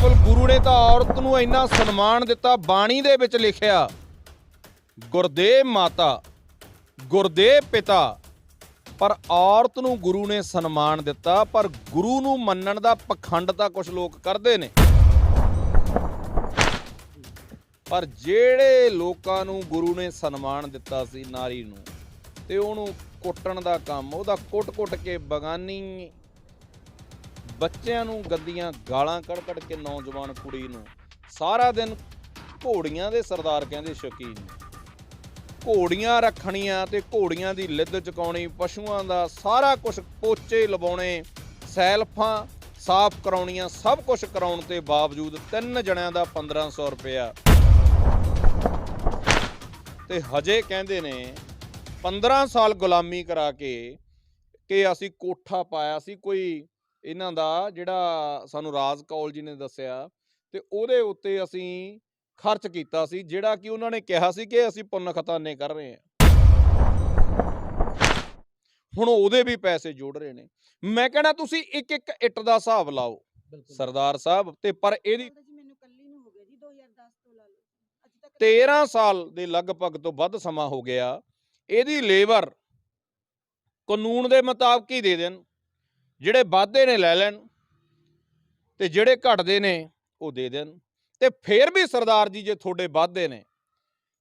ਬਿਲਕੁਲ ਗੁਰੂ ਨੇ ਤਾਂ ਔਰਤ ਨੂੰ ਇੰਨਾ ਸਨਮਾਨ ਦਿੱਤਾ, ਬਾਣੀ ਦੇ ਵਿੱਚ ਲਿਖਿਆ, ਗੁਰਦੇਵ ਮਾਤਾ, ਗੁਰਦੇਵ ਪਿਤਾ। ਪਰ ਔਰਤ ਨੂੰ ਗੁਰੂ ਨੇ ਸਨਮਾਨ ਦਿੱਤਾ, ਪਰ ਗੁਰੂ ਨੂੰ ਮੰਨਣ ਦਾ ਪਖੰਡ ਤਾਂ ਕੁਝ ਲੋਕ ਕਰਦੇ ਨੇ। ਪਰ ਜਿਹੜੇ ਲੋਕਾਂ ਨੂੰ ਗੁਰੂ ਨੇ ਸਨਮਾਨ ਦਿੱਤਾ ਸੀ ਨਾਰੀ ਨੂੰ, ਤੇ ਉਹਨੂੰ ਕੁੱਟਣ ਦਾ ਕੰਮ, ਉਹਦਾ ਕੁੱਟ-ਕੁੱਟ ਕੇ ਬਗਾਨੀ ਬੱਚਿਆਂ ਨੂੰ ਗੰਦੀਆਂ ਗਾਲਾਂ ਕੱਢ-ਕੱਢ ਕੇ ਨੌਜਵਾਨ ਕੁੜੀ ਨੂੰ। ਸਾਰਾ ਦਿਨ ਘੋੜੀਆਂ ਦੇ ਸਰਦਾਰ ਕਹਿੰਦੇ ਸ਼ੌਕੀਨ। ਨੇ ਘੋੜੀਆਂ ਰੱਖਣੀਆਂ ਤੇ ਘੋੜੀਆਂ ਦੀ ਲਿੱਦ ਚੁਕਾਉਣੀ, ਪਸ਼ੂਆਂ ਦਾ ਸਾਰਾ ਕੁਝ ਪੋਚੇ ਲਵਾਉਣੇ, ਸੈਲਫਾਂ ਸਾਫ਼ ਕਰਾਉਣੀਆਂ, ਸਭ ਕੁਝ ਕਰਾਉਣ ਤੇ ਬਾਵਜੂਦ ਤਿੰਨ ਜਣਿਆਂ ਦਾ 1500 ਰੁਪਇਆ। ਤੇ ਹਜੇ ਕਹਿੰਦੇ ਨੇ 15 ਸਾਲ ਗੁਲਾਮੀ ਕਰਾ ਕੇ ਕਿ ਅਸੀਂ ਕੋਠਾ ਪਾਇਆ ਸੀ, ਕੋਈ ਇਹਨਾਂ ਦਾ ਜਿਹੜਾ ਸਾਨੂੰ ਰਾਜ ਕੌਲ ਜੀ ਨੇ ਦੱਸਿਆ ਤੇ ਉਹਦੇ ਉੱਤੇ ਅਸੀਂ ਖਰਚ ਕੀਤਾ ਸੀ ਜਿਹੜਾ ਕਿ ਉਹਨਾਂ ਨੇ ਕਿਹਾ ਸੀ ਕਿ ਅਸੀਂ ਪੁੰਨ ਖਤਾਨੇ ਕਰ ਰਹੇ ਹਾਂ। ਹੁਣ ਉਹਦੇ ਵੀ ਪੈਸੇ ਜੋੜ ਰਹੇ ਨੇ। ਮੈਂ ਕਹਿੰਦਾ ਤੁਸੀਂ ਇੱਕ ਇੱਕ ਇੱਟ ਦਾ ਹਿਸਾਬ ਲਾਓ ਸਰਦਾਰ ਸਾਹਿਬ ਤੇ ਪਰ ਇਹਦੀ ਜੀ ਮੈਨੂੰ ਕੱਲੀ ਨੂੰ ਹੋ ਗਿਆ ਜੀ 2010 ਤੋਂ ਲਾ ਲਓ। ਅੱਜ ਤੱਕ 13 ਸਾਲ ਦੇ ਲਗਭਗ ਤੋਂ ਵੱਧ ਸਮਾਂ ਹੋ ਗਿਆ ਇਹਦੀ ਲੇਬਰ ਕਾਨੂੰਨ ਦੇ ਮੁਤਾਬਕ ਹੀ ਦੇ ਦੇਣ। ਜਿਹੜੇ ਵਾਧੇ ਨੇ ਲੈ ਲੈਣ ਤੇ ਜਿਹੜੇ ਘਟਦੇ ਨੇ ਉਹ ਦੇ ਦੇਣ। ਤੇ ਫੇਰ ਵੀ ਸਰਦਾਰ ਜੀ ਜੇ ਤੁਹਾਡੇ ਵਾਧੇ ਨੇ,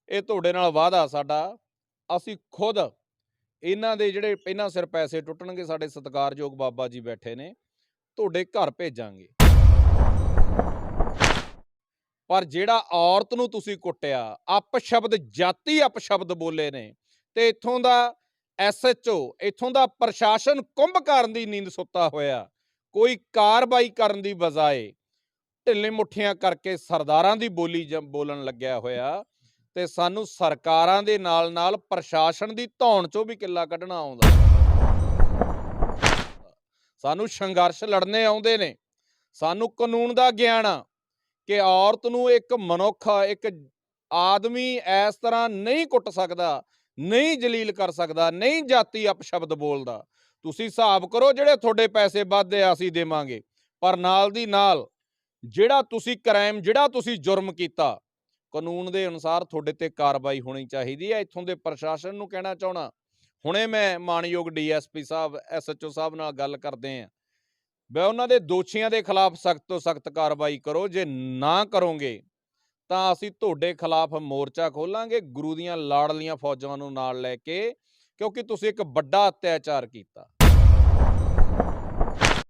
ਇਹ ਤੁਹਾਡੇ ਨਾਲ ਵਾਅਦਾ ਸਾਡਾ, ਅਸੀਂ ਖੁਦ ਇਹਨਾਂ ਦੇ ਜਿਹੜੇ ਪਹਿਲਾਂ ਸਿਰ ਪੈਸੇ ਟੁੱਟਣਗੇ, ਸਾਡੇ ਸਤਿਕਾਰਯੋਗ ਬਾਬਾ ਜੀ ਬੈਠੇ ਨੇ, ਤੁਹਾਡੇ ਘਰ ਭੇਜਾਂਗੇ। ਪਰ ਜਿਹੜਾ ਔਰਤ ਨੂੰ ਤੁਸੀਂ ਕੁੱਟਿਆ, ਅਪਸ਼ਬਦ ਜਾਤੀ ਅਪਸ਼ਬਦ ਬੋਲੇ ਨੇ, ਤੇ ਇੱਥੋਂ ਦਾ ਐਸਐਚਓ, ਇੱਥੋਂ ਦਾ ਪ੍ਰਸ਼ਾਸਨ ਕੁੰਭਕਰਨ ਦੀ ਨੀਂਦ ਸੁੱਤਾ ਹੋਇਆ। ਕੋਈ ਕਾਰਵਾਈ ਕਰਨ ਦੀ ਬਜਾਏ ਢਿੱਲੇ ਮੁੱਠੀਆਂ ਕਰਕੇ ਸਰਦਾਰਾਂ ਦੀ ਬੋਲੀ ਬੋਲਣ ਲੱਗਿਆ ਹੋਇਆ ਤੇ ਸਾਨੂੰ ਸਰਕਾਰਾਂ ਦੇ ਨਾਲ ਨਾਲ ਪ੍ਰਸ਼ਾਸਨ ਦੀ ਧੌਣ ਚੋਂ ਵੀ ਕਿੱਲਾ ਕੱਢਣਾ ਆਉਂਦਾ। ਸਾਨੂੰ ਸੰਘਰਸ਼ ਲੜਨੇ ਆਉਂਦੇ ਨੇ। ਸਾਨੂੰ ਕਾਨੂੰਨ ਦਾ ਗਿਆਨ ਆ ਕਿ ਔਰਤ ਨੂੰ ਇੱਕ ਮਨੁੱਖ, ਇੱਕ ਆਦਮੀ ਇਸ ਤਰ੍ਹਾਂ ਨਹੀਂ ਕੁੱਟ ਸਕਦਾ ਨਹੀਂ ਜਲੀਲ ਕਰ ਸਕਦਾ, ਨਹੀਂ ਜਾਤੀ ਅਪਸ਼ਬਦ ਬੋਲਦਾ। ਤੁਸੀਂ ਹਿਸਾਬ ਕਰੋ ਜਿਹੜੇ ਤੁਹਾਡੇ ਪੈਸੇ ਵੱਧਦੇ ਆ ਅਸੀਂ ਦੇਵਾਂਗੇ, ਪਰ ਨਾਲ ਦੀ ਨਾਲ ਜਿਹੜਾ ਤੁਸੀਂ ਕ੍ਰਾਈਮ, ਜਿਹੜਾ ਤੁਸੀਂ ਜੁਰਮ ਕੀਤਾ, ਕਾਨੂੰਨ ਦੇ ਅਨੁਸਾਰ ਤੁਹਾਡੇ ਤੇ ਕਾਰਵਾਈ ਹੋਣੀ ਚਾਹੀਦੀ ਹੈ। ਇੱਥੋਂ ਦੇ ਪ੍ਰਸ਼ਾਸਨ ਨੂੰ ਕਹਿਣਾ ਚਾਹਣਾ ਹੁਣੇ ਮੈਂ ਮਾਨਯੋਗ ਡੀਐਸਪੀ ਸਾਹਿਬ ਐਸਐਚਓ ਸਾਹਿਬ ਨਾਲ ਗੱਲ ਕਰਦੇ ਆਂ ਵੀ ਉਹਨਾਂ ਦੇ ਦੋਸ਼ੀਆਂ ਦੇ ਖਿਲਾਫ ਸਖਤ ਤੋਂ ਸਖਤ ਕਾਰਵਾਈ ਕਰੋ, ਜੇ ਨਾ ਕਰੋਗੇ ਤਾਂ ਅਸੀਂ ਤੁਹਾਡੇ ਖਿਲਾਫ ਮੋਰਚਾ ਖੋਲਾਂਗੇ ਗੁਰੂ ਦੀਆਂ ਲਾੜਲੀਆਂ ਫੌਜਾਂ ਨੂੰ ਨਾਲ ਲੈ ਕੇ ਕਿਉਂਕਿ ਤੁਸੀਂ ਇੱਕ ਵੱਡਾ ਅਤਿਆਚਾਰ ਕੀਤਾ।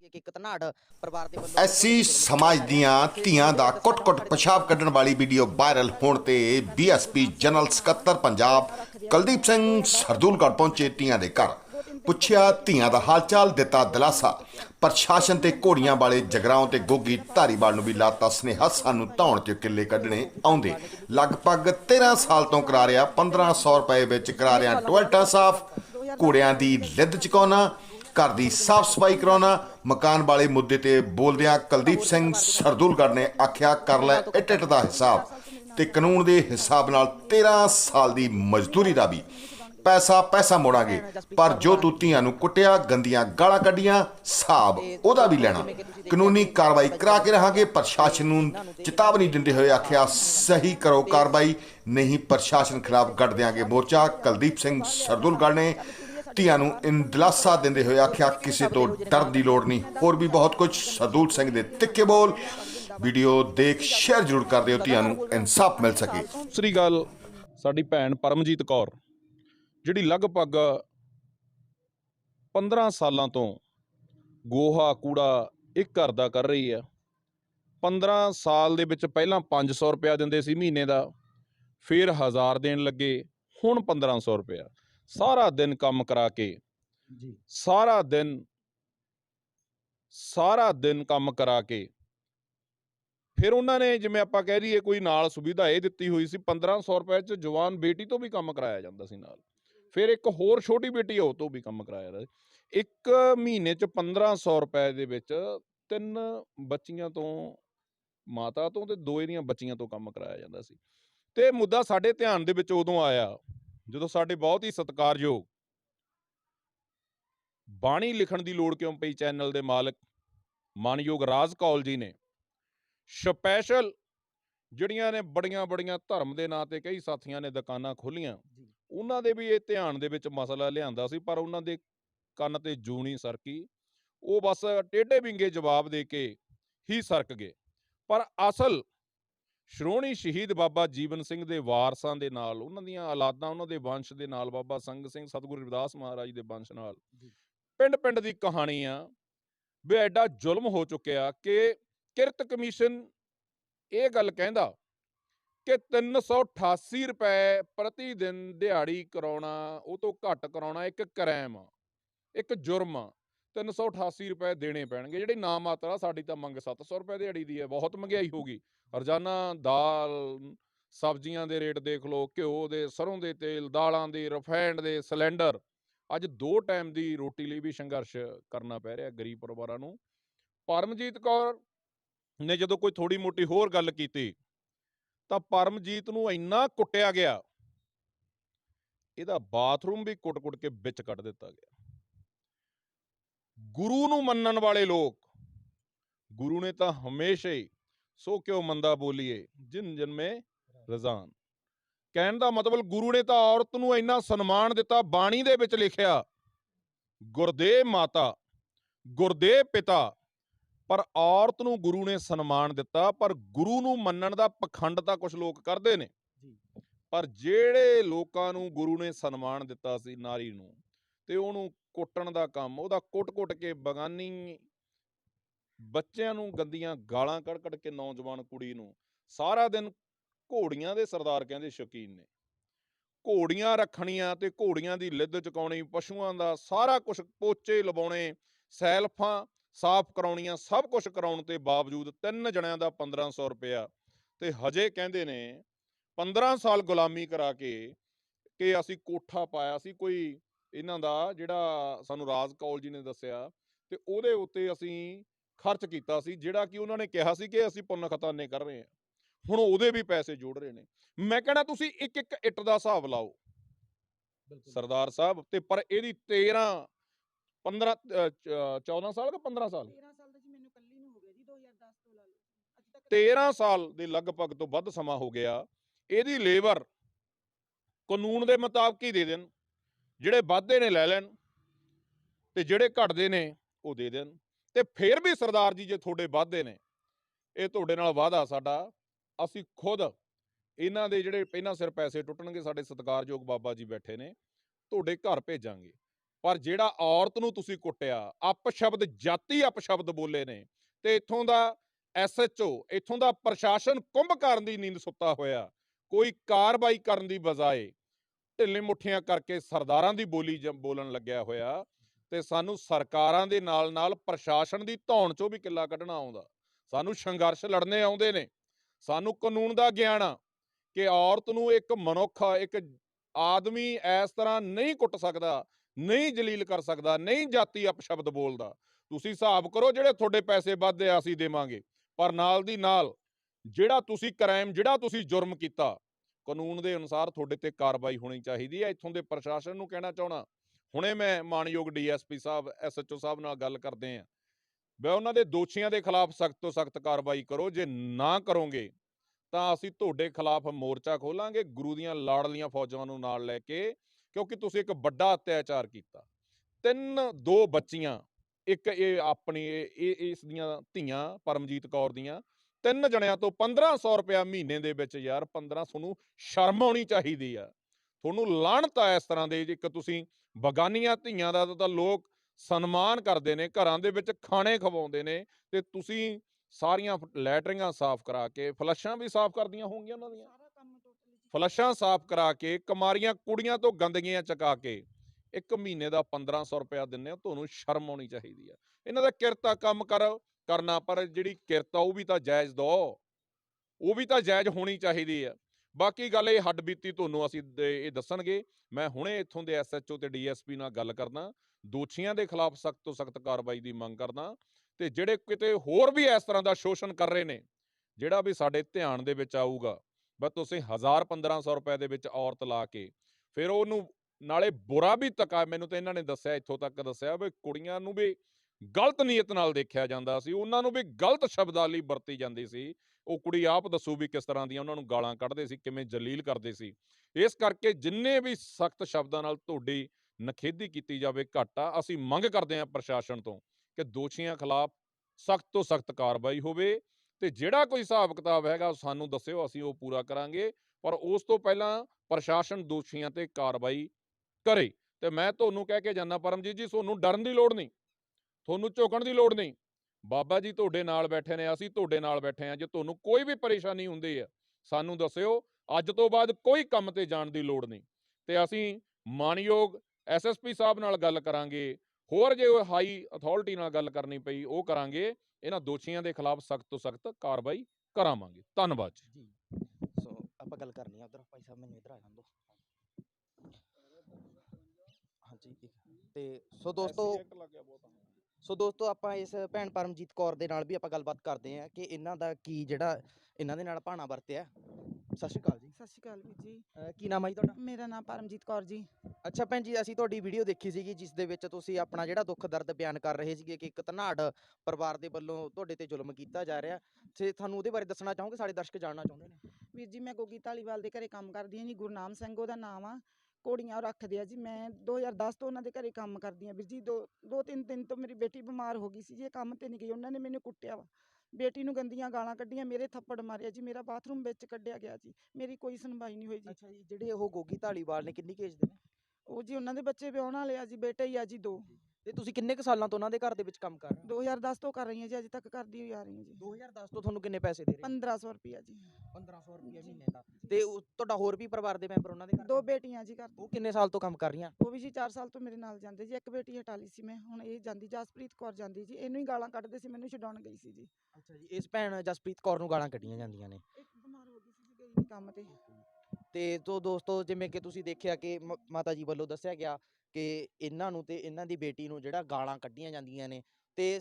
ਇੱਕ ਇੱਕ ਧਨਾੜ ਪਰਿਵਾਰ ਦੇ ਵੱਲੋਂ ਐਸੀ ਸਮਾਜ ਦੀਆਂ ਧੀਆਂ ਦਾ ਕੁੱਟ-ਕੁੱਟ ਪਿਸ਼ਾਬ ਕੱਢਣ ਵਾਲੀ ਵੀਡੀਓ ਵਾਇਰਲ ਹੋਣ ਤੇ ਬੀਐਸਪੀ ਜਨਰਲ ਸਕੱਤਰ ਪੰਜਾਬ ਕੁਲਦੀਪ ਸਿੰਘ ਸਰਦੂਲਗੜ੍ਹ ਪਹੁੰਚੇ ਧੀਆਂ ਦੇ ਘਰ। ਪੁੱਛਿਆ, ਧੀਆਂ ਦਾ ਹਾਲਚਾਲ ਦਿੱਤਾ ਦਿਲਾਸਾ। ਪ੍ਰਸ਼ਾਸਨ ਤੇ ਘੋੜੀਆਂ ਵਾਲੇ ਜਗਰਾਉਂ ਤੇ ਗੋਗੀ ਧਾਰੀਵਾਲ ਨੂੰ ਵੀ ਲਾਤਾ ਸਨੇਹਾ, ਸਾਨੂੰ ਧੌਣ ਚ ਕਿੱਲੇ ਕੱਢਣੇ ਆਉਂਦੇ। ਲਗਭਗ 13 ਸਾਲ ਤੋਂ ਕਰਾ ਰਿਹਾ 1500 ਰੁਪਏ ਵਿੱਚ ਕਰਾ ਰਿਹਾ ਟੋਇਲਟਾਂ ਸਾਫ਼। ਘੋੜਿਆਂ ਦੀ ਲਿੱਦ ਚੁਕਾਉਣਾ, ਘਰ ਦੀ ਸਾਫ਼ ਸਫ਼ਾਈ ਕਰਾਉਣਾ, ਮਕਾਨ ਵਾਲੇ ਮੁੱਦੇ ਤੇ ਬੋਲਦਿਆਂ ਕੁਲਦੀਪ ਸਿੰਘ ਸਰਦੂਲਗੜ੍ਹ ਨੇ ਆਖਿਆ, ਕਰ ਲੈ ਇੱਟ ਇੱਟ ਦਾ ਹਿਸਾਬ। ਤੇ ਕਾਨੂੰਨ ਦੇ ਹਿਸਾਬ ਨਾਲ 13 ਸਾਲ ਦੀ ਮਜ਼ਦੂਰੀ ਦਾ ਵੀ ਪੈਸਾ ਪੈਸਾ ਮੋੜਾਂਗੇ। ਪਰ ਜੋ ਤੂੰ ਧੀਆਂ ਨੂੰ ਕੁੱਟਿਆ ਗੰਦੀਆਂ ਗਾਲਾਂ ਕੱਢੀਆਂ ਹਿਸਾਬ ਉਹਦਾ ਵੀ ਲੈਣਾ। ਕਾਨੂੰਨੀ ਕਾਰਵਾਈ ਕਰਾ ਕੇ ਰਹਾਂਗੇ ਪ੍ਰਸ਼ਾਸਨ ਨੂੰ ਚੇਤਾਵਨੀ ਦਿੰਦੇ ਹੋਏ ਆਖਿਆ ਸਹੀ ਕਰੋ ਕਾਰਵਾਈ ਨਹੀਂ ਪ੍ਰਸ਼ਾਸਨ ਖਿਲਾਫ ਗੱਡ ਦਿਆਂਗੇ ਮੋਰਚਾ। ਕੁਲਦੀਪ ਸਿੰਘ ਸਰਦੂਲਗੜ੍ਹ ਨੇ ਧੀਆਂ ਨੂੰ ਇੰਦਲਾਸਾ ਦਿੰਦੇ ਹੋਏ ਆਖਿਆ ਕਿਸੇ ਤੋਂ ਡਰਨ ਦੀ ਲੋੜ ਨਹੀਂ। ਹੋਰ ਵੀ ਬਹੁਤ ਕੁਝ ਸਰਦੂਲ ਸਿੰਘ ਦੇ ਤਿੱਖੇ ਬੋਲ। ਵੀਡੀਓ ਦੇਖ ਸ਼ੇਅਰ ਜ਼ਰੂਰ ਕਰ ਦਿਓ ਧੀਆਂ ਨੂੰ ਇਨਸਾਫ ਮਿਲ ਸਕੇ। ਦੂਸਰੀ ਗੱਲ ਸਾਡੀ ਭੈਣ ਪਰਮਜੀਤ ਕੌਰ। ਜਿਹੜੀ ਲਗਭਗ 15 ਸਾਲਾਂ ਤੋਂ ਗੋਹਾ ਕੂੜਾ ਇੱਕ ਘਰ ਦਾ ਕਰ ਰਹੀ ਹੈ। 15 ਸਾਲ ਦੇ ਵਿੱਚ ਪਹਿਲਾਂ 500 ਰੁਪਇਆ ਦਿੰਦੇ ਸੀ ਮਹੀਨੇ ਦਾ ਫਿਰ 1000 ਦੇਣ ਲੱਗੇ ਹੁਣ 1500 ਰੁਪਇਆ। ਸਾਰਾ ਦਿਨ ਕੰਮ ਕਰਾ ਕੇ ਜੀ। ਸਾਰਾ ਦਿਨ ਸਾਰਾ ਦਿਨ ਕੰਮ ਕਰਾ ਕੇ ਫਿਰ ਉਹਨਾਂ ਨੇ ਜਿਵੇਂ ਆਪਾਂ ਕਹਿ ਦਈਏ ਕੋਈ ਨਾਲ ਸੁਵਿਧਾ ਇਹ ਦਿੱਤੀ ਹੋਈ ਸੀ 1500 ਰੁਪਏ ਚ ਜਵਾਨ ਬੇਟੀ ਤੋਂ ਵੀ ਕੰਮ ਕਰਾਇਆ ਜਾਂਦਾ ਸੀ ਨਾਲ। ਫਿਰ ਇੱਕ ਹੋਰ ਛੋਟੀ ਬੇਟੀ ਆ, ਉਹ ਤੋਂ ਵੀ ਕੰਮ ਕਰਾਇਆ ਜਾਂਦਾ ਇੱਕ ਮਹੀਨੇ ਚ 1500 ਰੁਪਏ ਦੇ ਵਿੱਚ ਤਿੰਨ ਬੱਚੀਆਂ ਤੋਂ, ਮਾਤਾ ਤੋਂ ਤੇ ਦੋ ਦੀਆਂ ਬੱਚੀਆਂ ਤੋਂ ਕੰਮ ਕਰਾਇਆ ਜਾਂਦਾ ਸੀ। ਤੇ ਮੁੱਦਾ ਸਾਡੇ ਧਿਆਨ ਦੇ ਵਿੱਚ ਉਦੋਂ ਆਇਆ, ਜਦੋਂ ਸਾਡੇ ਬਹੁਤ ਹੀ ਸਤਿਕਾਰਯੋਗ ਬਾਣੀ ਲਿਖਣ ਦੀ ਲੋੜ ਕਿਉਂ ਪਈ ਚੈਨਲ ਦੇ ਮਾਲਕ, ਮਾਨਯੋਗ ਰਾਜ ਕੌਲ ਜੀ ਨੇ। ਸਪੈਸ਼ਲ ਜਿਹੜੀਆਂ ਨੇ ਬੜੀਆਂ ਬੜੀਆਂ ਧਰਮ ਦੇ ਨਾਂ ਤੇ ਕਈ ਸਾਥੀਆਂ ਨੇ ਦੁਕਾਨਾਂ ਖੋਲੀਆਂ ਉਹਨਾਂ ਦੇ ਵੀ ਇਹ ਧਿਆਨ ਦੇ ਵਿੱਚ ਮਸਲਾ ਲਿਆਂਦਾ ਸੀ ਪਰ ਉਹਨਾਂ ਦੇ ਕੰਨ ਤੇ ਜੂੰ ਨਹੀਂ ਸਰਕੀ। ਉਹ ਬਸ ਟੇਢੇ ਵਿੰਗੇ ਜਵਾਬ ਦੇ ਕੇ ਹੀ ਸਰਕ ਗਏ। ਪਰ ਅਸਲ ਸ਼੍ਰੋਣੀ ਸ਼ਹੀਦ ਬਾਬਾ ਜੀਵਨ ਸਿੰਘ ਦੇ ਵਾਰਸਾਂ ਦੇ ਨਾਲ ਉਹਨਾਂ ਦੀਆਂ ਔਲਾਦਾਂ ਉਹਨਾਂ ਦੇ ਵੰਸ਼ ਦੇ ਨਾਲ ਬਾਬਾ ਸੰਗ ਸਿੰਘ ਸਤਿਗੁਰੂ ਰਵਿਦਾਸ ਮਹਾਰਾਜ ਦੇ ਵੰਸ਼ ਨਾਲ। ਪਿੰਡ ਪਿੰਡ ਦੀ ਕਹਾਣੀ ਆ। ਵੀ ਐਡਾ ਜ਼ੁਲਮ ਹੋ ਚੁੱਕਿਆ ਕਿ ਕਿਰਤ ਕਮਿਸ਼ਨ ਇਹ ਗੱਲ ਕਹਿੰਦਾ ਕਿ 388 ਰੁਪਏ ਪ੍ਰਤੀ ਦਿਨ ਦਿਹਾੜੀ ਕਰਾਉਣਾ, ਉਹ ਤੋਂ ਘੱਟ ਕਰਾਉਣਾ ਇੱਕ ਕ੍ਰਾਈਮ ਆ, ਇੱਕ ਜੁਰਮ ਆ। 388 ਰੁਪਏ ਦੇਣੇ ਪੈਣਗੇ, ਜਿਹੜੀ ਨਾ ਮਾਤਰਾ ਸਾਡੀ ਤਾਂ ਮੰਗ 700 ਰੁਪਏ ਦਿਹਾੜੀ ਦੀ ਹੈ, ਬਹੁਤ ਮਹਿੰਗਾਈ ਹੋ ਗਈ। ਰੋਜ਼ਾਨਾ ਦਾਲ, ਸਬਜ਼ੀਆਂ ਦੇ ਰੇਟ ਦੇਖ ਲਓ, ਘਿਓ ਦੇ ਸਰੋਂ ਦੇ ਤੇਲ, ਦਾਲਾਂ ਦੇ ਰਿਫਾਈਨਡ ਦੇ, ਸਿਲੰਡਰ। ਅੱਜ ਦੋ ਟਾਈਮ ਦੀ ਰੋਟੀ ਲਈ ਵੀ ਸੰਘਰਸ਼ ਕਰਨਾ ਪੈ ਰਿਹਾ ਗਰੀਬ ਪਰਿਵਾਰਾਂ ਨੂੰ। ਪਰਮਜੀਤ ਕੌਰ ਨੇ ਜਦੋਂ ਕੋਈ ਥੋੜੀ ਮੋਟੀ ਹੋਰ ਗੱਲ ਕੀਤੀ ਤਾਂ ਪਰਮਜੀਤ ਨੂੰ ਇੰਨਾ ਕੁੱਟਿਆ ਗਿਆ। ਇਹਦਾ ਬਾਥਰੂਮ ਵੀ ਕੁੱਟ-ਕੁੱਟ ਕੇ ਵਿੱਚ ਕੱਢ ਦਿੱਤਾ ਗਿਆ। ਗੁਰੂ ਨੂੰ ਮੰਨਣ ਵਾਲੇ ਲੋਕ, ਗੁਰੂ ਨੇ ਤਾਂ ਹਮੇਸ਼ਾ ਹੀ ਸੋ ਕਿਉ ਮੰਦਾ ਬੋਲੀਏ, ਜਿਨ ਜਨਮੇ ਰਜ਼ਾਨ। ਕਹਿਣ ਦਾ ਮਤਲਬ ਗੁਰੂ ਨੇ ਤਾਂ ਔਰਤ ਨੂੰ ਇੰਨਾ ਸਨਮਾਨ ਦਿੱਤਾ, ਬਾਣੀ ਦੇ ਵਿੱਚ ਲਿਖਿਆ ਗੁਰਦੇਵ ਮਾਤਾ ਗੁਰਦੇਵ ਪਿਤਾ ਪਰ ਔਰਤ ਨੂੰ ਗੁਰੂ ਨੇ ਸਨਮਾਨ ਦਿੱਤਾ ਪਰ ਗੁਰੂ ਨੂੰ ਮੰਨਣ ਦਾ ਪਖੰਡ ਤਾਂ ਕੁਝ ਲੋਕ ਕਰਦੇ ਨੇ। ਪਰ ਜਿਹੜੇ ਲੋਕਾਂ ਨੂੰ ਗੁਰੂ ਨੇ ਸਨਮਾਨ ਦਿੱਤਾ ਸੀ ਨਾਰੀ ਨੂੰ ਤੇ ਉਹਨੂੰ ਕੁੱਟਣ ਦਾ ਕੰਮ ਉਹਦਾ ਕੁੱਟ-ਕੁੱਟ ਕੇ ਬਗਾਨੀ ਬੱਚਿਆਂ ਨੂੰ ਗੰਦੀਆਂ ਗਾਲਾਂ ਕੱਢ-ਕੱਢ ਕੇ ਨੌਜਵਾਨ ਕੁੜੀ ਨੂੰ ਸਾਰਾ ਦਿਨ ਘੋੜੀਆਂ ਦੇ ਸਰਦਾਰ ਕਹਿੰਦੇ ਸ਼ੌਕੀਨ ਨੇ। ਘੋੜੀਆਂ ਰੱਖਣੀਆਂ ਤੇ ਘੋੜੀਆਂ ਦੀ ਲਿੱਦ ਚੁਕਾਉਣੀ ਪਸ਼ੂਆਂ ਦਾ ਸਾਰਾ ਕੁਝ ਪੋਚੇ ਲਵਾਉਣੇ ਸੈਲਫਾਂ ਸਾਫ਼ ਕਰਾਉਣੀਆਂ ਸਭ ਕੁਝ ਕਰਾਉਣ ਤੇ ਬਾਵਜੂਦ ਤਿੰਨ ਜਣਿਆਂ ਦਾ 1500 ਰੁਪਇਆ। ਤੇ ਹਜੇ ਕਹਿੰਦੇ ਨੇ 15 ਸਾਲ ਗੁਲਾਮੀ ਕਰਾ ਕੇ ਕਿ ਅਸੀਂ ਕੋਠਾ ਪਾਇਆ ਸੀ ਕੋਈ ਇਹਨਾਂ ਦਾ ਜਿਹੜਾ ਸਾਨੂੰ ਰਾਜ ਕੌਲ ਜੀ ਨੇ ਦੱਸਿਆ ਤੇ ਉਹਦੇ ਉੱਤੇ ਅਸੀਂ ਖਰਚ ਕੀਤਾ ਸੀ ਜਿਹੜਾ ਕਿ ਉਹਨਾਂ ਨੇ ਕਿਹਾ ਸੀ ਕਿ ਅਸੀਂ ਪੁੰਨ ਖਤਾਨੇ ਕਰ ਰਹੇ ਹਾਂ। ਹੁਣ ਉਹਦੇ ਵੀ ਪੈਸੇ ਜੋੜ ਰਹੇ ਨੇ। ਮੈਂ ਕਹਿੰਦਾ ਤੁਸੀਂ ਇੱਕ ਇੱਕ ਇੱਟ ਦਾ ਹਿਸਾਬ ਲਾਓ। ਸਰਦਾਰ ਸਾਹਿਬ ਤੇ ਪਰ ਇਹਦੀ 13 15 ਅ, ਚ- 14 ਸਾਲ ਕਿ 15 ਸਾਲ? 13 ਸਾਲ ਦਾ ਜੀ ਮੈਨੂੰ ਕੱਲੀ ਨੂੰ ਹੋ ਗਿਆ ਜੀ 2010 ਤੋਂ ਲਾ ਲਓ। ਅੱਜ ਤੱਕ 13 ਸਾਲ ਦੇ ਲਗਭਗ ਤੋਂ ਵੱਧ ਸਮਾਂ ਹੋ ਗਿਆ। ਇਹਦੀ ਲੇਬਰ ਕਾਨੂੰਨ ਦੇ ਮੁਤਾਬਕ ਹੀ ਦੇ ਦੇਣ। ਜਿਹੜੇ ਵਾਧੇ ਨੇ ਲੈ ਲੈਣ ਤੇ ਜਿਹੜੇ ਘਟਦੇ ਨੇ ਉਹ ਦੇ ਦੇਣ। ਤੇ ਫਿਰ ਵੀ ਸਰਦਾਰ ਜੀ ਜੇ ਤੁਹਾਡੇ ਵਾਧੇ ਨੇ ਇਹ ਤੁਹਾਡੇ ਨਾਲ ਵਾਅਦਾ ਸਾਡਾ ਅਸੀਂ ਖੁਦ ਇਹਨਾਂ ਦੇ ਜਿਹੜੇ ਪਹਿਲਾਂ ਸਿਰ ਪੈਸੇ ਟੁੱਟਣਗੇ ਸਾਡੇ ਸਤਿਕਾਰਯੋਗ ਬਾਬਾ ਜੀ ਬੈਠੇ ਨੇ ਤੁਹਾਡੇ ਘਰ ਭੇਜਾਂਗੇ। ਪਰ ਜਿਹੜਾ ਔਰਤ ਨੂੰ ਤੁਸੀਂ ਕੁੱਟਿਆ, ਅਪਸ਼ਬਦ ਜਾਤੀ ਅਪਸ਼ਬਦ ਬੋਲੇ ਨੇ, ਤੇ ਇੱਥੋਂ ਦਾ ਐਸਐਚਓ ਇੱਥੋਂ ਦਾ ਪ੍ਰਸ਼ਾਸਨ ਕੁੰਭਕਰਨ ਦੀ ਨੀਂਦ ਸੁੱਤਾ ਹੋਇਆ, ਕੋਈ ਕਾਰਵਾਈ ਕਰਨ ਦੀ ਬਜਾਏ ਢਿੱਲੇ ਮੁੱਠੀਆਂ ਕਰਕੇ ਸਰਦਾਰਾਂ ਦੀ ਬੋਲੀ ਬੋਲਣ ਲੱਗਿਆ ਹੋਇਆ ਤੇ ਸਾਨੂੰ ਸਰਕਾਰਾਂ ਦੇ ਨਾਲ ਨਾਲ ਪ੍ਰਸ਼ਾਸਨ ਦੀ ਧੌਣ ਚੋਂ ਵੀ ਕਿੱਲਾ ਕੱਢਣਾ ਆਉਂਦਾ। ਸਾਨੂੰ ਸੰਘਰਸ਼ ਲੜਨੇ ਆਉਂਦੇ ਨੇ। ਸਾਨੂੰ ਕਾਨੂੰਨ ਦਾ ਗਿਆਨ ਆ ਕਿ ਔਰਤ ਨੂੰ ਇੱਕ ਮਨੁੱਖ, ਇੱਕ ਆਦਮੀ ਇਸ ਤਰ੍ਹਾਂ ਨਹੀਂ ਕੁੱਟ ਸਕਦਾ ਨਹੀਂ ਜਲੀਲ ਕਰ ਸਕਦਾ, ਨਹੀਂ ਜਾਤੀ ਅਪਸ਼ਬਦ ਬੋਲਦਾ। ਤੁਸੀਂ ਹਿਸਾਬ ਕਰੋ ਜਿਹੜੇ ਤੁਹਾਡੇ ਪੈਸੇ ਵੱਧਦੇ ਆ, ਅਸੀਂ ਦੇਵਾਂਗੇ। ਪਰ ਨਾਲ ਦੀ ਨਾਲ ਜਿਹੜਾ ਤੁਸੀਂ ਕ੍ਰਾਈਮ, ਜਿਹੜਾ ਤੁਸੀਂ ਜੁਰਮ ਕੀਤਾ, ਕਾਨੂੰਨ ਦੇ ਅਨੁਸਾਰ ਤੁਹਾਡੇ ਤੇ ਕਾਰਵਾਈ ਹੋਣੀ ਚਾਹੀਦੀ ਹੈ। ਇੱਥੋਂ ਦੇ ਪ੍ਰਸ਼ਾਸਨ ਨੂੰ ਕਹਿਣਾ ਚਾਹਣਾ ਹੁਣੇ ਮੈਂ ਮਾਨਯੋਗ ਡੀਐਸਪੀ ਸਾਹਿਬ ਐਸਐਚਓ ਸਾਹਿਬ ਨਾਲ ਗੱਲ ਕਰਦੇ ਆਂ ਵੀ ਉਹਨਾਂ ਦੇ ਦੋਸ਼ੀਆਂ ਦੇ ਖਿਲਾਫ ਸਖਤ ਤੋਂ ਸਖਤ ਕਾਰਵਾਈ ਕਰੋ, ਜੇ ਨਾ ਕਰੋਗੇ, ਤਾਂ ਅਸੀਂ ਤੁਹਾਡੇ ਖਿਲਾਫ ਮੋਰਚਾ ਖੋਲਾਂਗੇ, ਗੁਰੂ ਦੀਆਂ ਲਾੜਲੀਆਂ ਫੌਜਾਂ ਨੂੰ ਨਾਲ ਲੈ ਕੇ ਕਿਉਂਕਿ ਤੁਸੀਂ ਇੱਕ ਵੱਡਾ ਅਤਿਆਚਾਰ ਕੀਤਾ। ਤਿੰਨ, ਦੋ ਬੱਚੀਆਂ, ਇੱਕ ਇਹ ਆਪਣੀ ਇਹ, ਇਹ- ਇਸ ਦੀਆਂ ਧੀਆਂ ਪਰਮਜੀਤ ਕੌਰ ਦੀਆਂ, ਤਿੰਨ ਜਣਿਆਂ ਤੋਂ 1500 ਰੁਪਇਆ ਮਹੀਨੇ ਦੇ ਵਿੱਚ ਯਾਰ 15 ਨੂੰ ਸ਼ਰਮ ਆਉਣੀ ਚਾਹੀਦੀ ਆ। ਤੁਹਾਨੂੰ ਲਾਹਣਤ ਆ ਇਸ ਤਰ੍ਹਾਂ ਦੇ ਇੱਕ ਤੁਸੀਂ ਬਗਾਨੀਆਂ ਧੀਆਂ ਦਾ ਤਾਂ ਲੋਕ ਸਨਮਾਨ ਕਰਦੇ ਨੇ, ਘਰਾਂ ਦੇ ਵਿੱਚ ਖਾਣੇ ਖਵਾਉਂਦੇ ਨੇ ਤੇ ਤੁਸੀਂ ਸਾਰੀਆਂ ਲੈਟਰਿੰਗਾਂ ਸਾਫ਼ ਕਰਾ ਕੇ, ਫਲੱਸ਼ਾਂ ਵੀ ਸਾਫ਼ ਕਰਦੀਆਂ ਹੋਣਗੀਆਂ ਉਹਨਾਂ ਦੀਆਂ। ਫਲੱਸ਼ਾਂ ਸਾਫ਼ ਕਰਾ ਕੇ, ਕਮਾਰੀਆਂ ਕੁੜੀਆਂ ਤੋਂ ਗੰਦਗੀਆਂ ਚਕਾ ਕੇ, ਇੱਕ ਮਹੀਨੇ ਦਾ 1500 ਰੁਪਇਆ ਦਿੰਨੇ ਹੋ ਤੁਹਾਨੂੰ ਸ਼ਰਮ ਆਉਣੀ ਚਾਹੀਦੀ ਆ। ਇਹਨਾਂ ਦਾ ਕਿਰਤਾ ਕੰਮ ਕਰ, ਕਰਨਾ, ਪਰ ਜਿਹੜੀ ਕਿਰਤਾ ਉਹ ਵੀ ਤਾਂ ਜਾਇਜ਼ ਦੋ। ਉਹ ਵੀ ਤਾਂ ਜਾਇਜ਼ ਹੋਣੀ ਚਾਹੀਦੀ ਆ। ਬਾਕੀ ਗੱਲ ਇਹ ਹੱਡ ਬੀਤੀ ਤੁਹਾਨੂੰ ਅਸੀਂ ਇਹ ਦੱਸਣਗੇ। ਮੈਂ ਹੁਣੇ ਇੱਥੋਂ ਦੇ ਐਸਐਚਓ ਤੇ ਡੀਐਸਪੀ ਨਾਲ ਗੱਲ ਕਰਦਾ। ਦੋਸ਼ੀਆਂ ਦੇ ਖਿਲਾਫ ਸਖਤ ਤੋਂ ਸਖਤ ਕਾਰਵਾਈ ਦੀ ਮੰਗ ਕਰਦਾ। ਤੇ ਜਿਹੜੇ ਕਿਤੇ ਹੋਰ ਵੀ ਇਸ ਤਰ੍ਹਾਂ ਦਾ ਸ਼ੋਸ਼ਣ ਕਰ ਰਹੇ ਨੇ, ਜਿਹੜਾ ਵੀ ਸਾਡੇ ਧਿਆਨ ਦੇ ਵਿੱਚ ਆਊਗਾ ਬਸ ਤੁਸੀਂ 1000 1500 ਰੁਪਏ ਦੇ ਵਿੱਚ ਔਰਤ ਲਾ ਕੇ, ਫਿਰ ਉਹਨੂੰ ਨਾਲੇ ਬੁਰਾ ਵੀ ਤਕਾ ਮੈਨੂੰ ਤਾਂ ਇਹਨਾਂ ਨੇ ਦੱਸਿਆ, ਇੱਥੋਂ ਤੱਕ ਦੱਸਿਆ ਵੀ ਕੁੜੀਆਂ ਨੂੰ ਵੀ ਗਲਤ ਨੀਅਤ ਨਾਲ ਦੇਖਿਆ ਜਾਂਦਾ ਸੀ, ਉਹਨਾਂ ਨੂੰ ਵੀ ਗਲਤ ਸ਼ਬਦਾਵਲੀ ਵਰਤੀ ਜਾਂਦੀ ਸੀ, ਉਹ ਕੁੜੀ ਆਪ ਦੱਸੂ ਵੀ ਕਿਸ ਤਰ੍ਹਾਂ ਦੀਆਂ ਉਹਨਾਂ ਨੂੰ ਗਾਲਾਂ ਕੱਢਦੇ ਸੀ, ਕਿਵੇਂ ਜਲੀਲ ਕਰਦੇ ਸੀ। ਇਸ ਕਰਕੇ ਜਿੰਨੇ ਵੀ ਸਖਤ ਸ਼ਬਦਾਂ ਨਾਲ ਤੁਹਾਡੀ ਨਖੇਦੀ ਕੀਤੀ ਜਾਵੇ ਘੱਟ ਆ, ਅਸੀਂ ਮੰਗ ਕਰਦੇ ਹਾਂ ਪ੍ਰਸ਼ਾਸਨ ਤੋਂ ਕਿ ਦੋਸ਼ੀਆਂ ਖਿਲਾਫ ਸਖਤ ਤੋਂ ਸਖਤ ਕਾਰਵਾਈ ਹੋਵੇ ਤੇ ਜਿਹੜਾ ਕੋਈ ਹਿਸਾਬ ਕਿਤਾਬ ਹੈਗਾ ਸਾਨੂੰ ਦੱਸਿਓ, ਅਸੀਂ ਉਹ ਪੂਰਾ ਕਰਾਂਗੇ। ਪਰ ਉਸ ਤੋਂ ਪਹਿਲਾਂ ਪ੍ਰਸ਼ਾਸਨ ਦੋਸ਼ੀਆਂ ਤੇ ਕਾਰਵਾਈ ਕਰੇ। ਤੇ ਮੈਂ ਤੁਹਾਨੂੰ ਕਹਿ ਕੇ ਜਾਂਦਾ, ਪਰਮਜੀਤ ਜੀ, ਤੁਹਾਨੂੰ ਡਰਨ ਦੀ ਲੋੜ ਨਹੀਂ। ਤੁਹਾਨੂੰ ਝੁਕਣ ਦੀ ਲੋੜ ਨਹੀਂ। ਬਾਬਾ ਜੀ ਤੁਹਾਡੇ ਨਾਲ ਬੈਠੇ ਨੇ, ਅਸੀਂ ਤੁਹਾਡੇ ਨਾਲ ਬੈਠੇ ਆ ਜੇ ਤੁਹਾਨੂੰ ਕੋਈ ਵੀ ਪਰੇਸ਼ਾਨੀ ਹੁੰਦੀ ਹੈ, ਸਾਨੂੰ ਦੱਸਿਓ। ਅੱਜ ਤੋਂ ਬਾਅਦ ਕੋਈ ਕੰਮ ਤੇ ਜਾਣ ਦੀ ਲੋੜ ਨਹੀਂ। ਤੇ ਅਸੀਂ ਮਾਨਯੋਗ ਐਸਐਸਪੀ ਸਾਹਿਬ ਨਾਲ ਗੱਲ ਕਰਾਂਗੇ। ਹੋਰ ਜੇ ਉਹ ਹਾਈ ਅਥਾਰਟੀ ਨਾਲ ਗੱਲ ਕਰਨੀ ਪਈ ਉਹ ਕਰਾਂਗੇ ਇਹਨਾਂ ਦੋਸ਼ੀਆਂ ਦੇ ਖਿਲਾਫ ਸਖਤ ਤੋਂ ਸਖਤ ਕਾਰਵਾਈ ਕਰਾਵਾਂਗੇ। ਧੰਨਵਾਦ ਜੀ। ਸੋ ਆਪਾਂ ਗੱਲ ਕਰਨੀ ਆ ਉਧਰ ਭਾਈ ਸਾਹਿਬ ਮੈਨੂੰ ਇਧਰ ਆ ਜਾਣ ਦਿਓ। ਹਾਂਜੀ ਤੇ ਸੋ ਦੋਸਤੋ ਸੋ ਦੋਸਤੋ ਆਪਾਂ ਇਸ ਭੈਣ ਪਰਮਜੀਤ ਕੌਰ ਦੇ ਨਾਲ ਵੀ ਆਪਾਂ ਗੱਲਬਾਤ ਕਰਦੇ ਹਾਂ ਕਿ ਇਹਨਾਂ ਦਾ ਕੀ ਜਿਹੜਾ ਇਹਨਾਂ ਦੇ ਨਾਲ ਭਾਣਾ ਵਰਤਿਆ। ਸਤਿ ਸ਼੍ਰੀ ਅਕਾਲ ਜੀ। ਸਤਿ ਸ਼੍ਰੀ ਅਕਾਲ ਵੀਰ ਜੀ। ਅਹ ਕੀ ਨਾਮ ਹੈ ਜੀ ਤੁਹਾਡਾ? ਮੇਰਾ ਨਾਮ ਪਰਮਜੀਤ ਕੌਰ ਜੀ। ਅੱਛਾ ਭੈਣ ਜੀ ਅਸੀਂ ਤੁਹਾਡੀ ਵੀਡੀਓ ਦੇਖੀ ਸੀਗੀ ਜਿਸ ਦੇ ਵਿੱਚ ਤੁਸੀਂ ਆਪਣਾ ਜਿਹੜਾ ਦੁੱਖ ਦਰਦ ਬਿਆਨ ਕਰ ਰਹੇ ਸੀਗੇ ਕਿ ਇੱਕ ਧਨਾੜ ਪਰਿਵਾਰ ਦੇ ਵੱਲੋਂ ਤੁਹਾਡੇ ਤੇ ਜ਼ੁਲਮ ਕੀਤਾ ਜਾ ਰਿਹਾ। ਤੇ ਤੁਹਾਨੂੰ ਉਹਦੇ ਬਾਰੇ ਦੱਸਣਾ ਚਾਹੋਗੇ? ਸਾਡੇ ਦਰਸ਼ਕ ਜਾਣਨਾ ਚਾਹੁੰਦੇ ਨੇ। ਵੀਰ ਜੀ ਮੈਂ ਗੋਗੀ ਧਾਲੀਵਾਲ ਦੇ ਘਰੇ ਕੰਮ ਕਰਦੀ ਹਾਂ ਜੀ ਗੁਰਨਾਮ ਸਿੰਘ ਉਹਦਾ ਨਾਮ ਆ। ਕੋੜੀਆਂ ਰੱਖਦੇ ਆ ਜੀ। ਮੈਂ 2010 ਤੋਂ ਉਹਨਾਂ ਦੇ ਘਰੇ ਕੰਮ ਕਰਦੀ ਹਾਂ ਵੀਰ ਜੀ। ਦੋ ਦੋ ਤਿੰਨ ਦਿਨ ਤੋਂ ਮੇਰੀ ਬੇਟੀ ਬਿਮਾਰ ਹੋ ਗਈ ਸੀ ਜੀ। ਇਹ ਕੰਮ ਤੇ ਨਹੀਂ ਗਈ। ਉਹਨਾਂ ਨੇ ਮੈਨੂੰ ਕੁੱਟਿਆ ਵਾ। ਬੇਟੀ ਨੂੰ ਗੰਦੀਆਂ ਗਾਲਾਂ ਕੱਢੀਆਂ ਮੇਰੇ ਥੱਪੜ ਮਾਰਿਆ ਜੀ। ਮੇਰਾ ਬਾਥਰੂਮ ਵਿੱਚ ਕੱਢਿਆ ਗਿਆ ਜੀ। ਮੇਰੀ ਕੋਈ ਸੁਣਵਾਈ ਨਹੀਂ ਹੋਈ ਜੀ। ਅੱਛਾ ਜੀ। ਜਿਹੜੇ ਉਹ ਗੋਗੀ ਧਾਲੀਵਾਲ ਨੇ ਕਿੰਨੀ ਕੇਜ ਦੇ ਨੇ? ਉਹ ਜੀ ਉਹਨਾਂ ਦੇ ਬੱਚੇ ਵਿਆਹੁਣ ਵਾਲੇ ਆ ਜੀ ਬੇਟੇ ਹੀ ਆ ਜੀ ਦੋ। ਤੇ ਤੁਸੀਂ ਕਿੰਨੇ ਕੁ ਸਾਲਾਂ ਤੋਂ ਉਹਨਾਂ ਦੇ ਘਰ ਦੇ ਵਿੱਚ ਕੰਮ ਕਰ ਰਹੇ ਹੋ? 2010 ਤੋਂ ਕਰ ਰਹੀ ਹਾਂ ਜੀ ਅਜੇ ਤੱਕ ਕਰਦੀ ਹੋਈ ਆ ਰਹੀ ਹਾਂ ਜੀ 2010 ਤੋਂ ਤੁਹਾਨੂੰ ਕਿੰਨੇ ਪੈਸੇ ਦੇ ਰਹੇ? 1500 ਰੁਪਿਆ ਜੀ। 1500 ਰੁਪਏ ਜੀ। ਮਹੀਨੇ ਦਾ। ਤੇ ਉਹ ਤੁਹਾਡਾ ਹੋਰ ਵੀ ਪਰਿਵਾਰ ਦੇ ਮੈਂਬਰ ਉਹਨਾਂ ਦੇ ਘਰ? ਦੋ ਬੇਟੀਆਂ ਜੀ ਕਰਦੀ ਉਹ ਕਿੰਨੇ ਸਾਲ ਤੋਂ ਕੰਮ ਕਰ ਰਹੀਆਂ? ਉਹ ਵੀ ਜੀ 4 ਸਾਲ ਤੋਂ ਮੇਰੇ ਨਾਲ ਜਾਂਦੇ ਜੀ। ਇੱਕ ਬੇਟੀ ਹਟਾ ਲਈ ਸੀ ਮੈਂ ਹੁਣ ਇਹ ਜਾਂਦੀ ਜਸਪ੍ਰੀਤ ਕੌਰ ਜਾਂਦੀ ਜੀ। ਇਹਨੂੰ ਹੀ ਗਾਲਾਂ ਕੱਢਦੇ ਸੀ ਮੈਨੂੰ ਛਡਾਉਣ ਗਈ ਸੀ ਜੀ। ਅੱਛਾ ਜੀ ਇਸ ਭੈਣ ਜਸਪ੍ਰੀਤ ਕੌਰ ਨੂੰ ਗਾਲਾਂ ਕੱਢੀਆਂ ਜਾਂਦੀਆਂ ਨੇ। ਇੱਕ ਬਿਮਾਰ ਹੋ ਗਈ ਸੀ ਜੀ ਗਈ ਕੰਮ ਤੇ। ਤੇ ਤੋਂ ਦੋਸਤੋ ਜਿਵੇਂ ਕਿ ਤੁਸੀਂ ਦੇਖਿਆ ਕਿ ਮਾਤਾ ਜੀ ਵੱਲੋਂ ਦੱਸਿਆ ਗਿਆ ਕਿ ਇਹਨਾਂ ਨੂੰ ਤੇ ਇਹਨਾਂ ਦੀ ਬੇਟੀ ਨੂੰ ਜਿਹੜਾ ਗਾਲਾਂ ਕੱਢੀਆਂ ਜਾਂਦੀਆਂ ਨੇ ਤੇ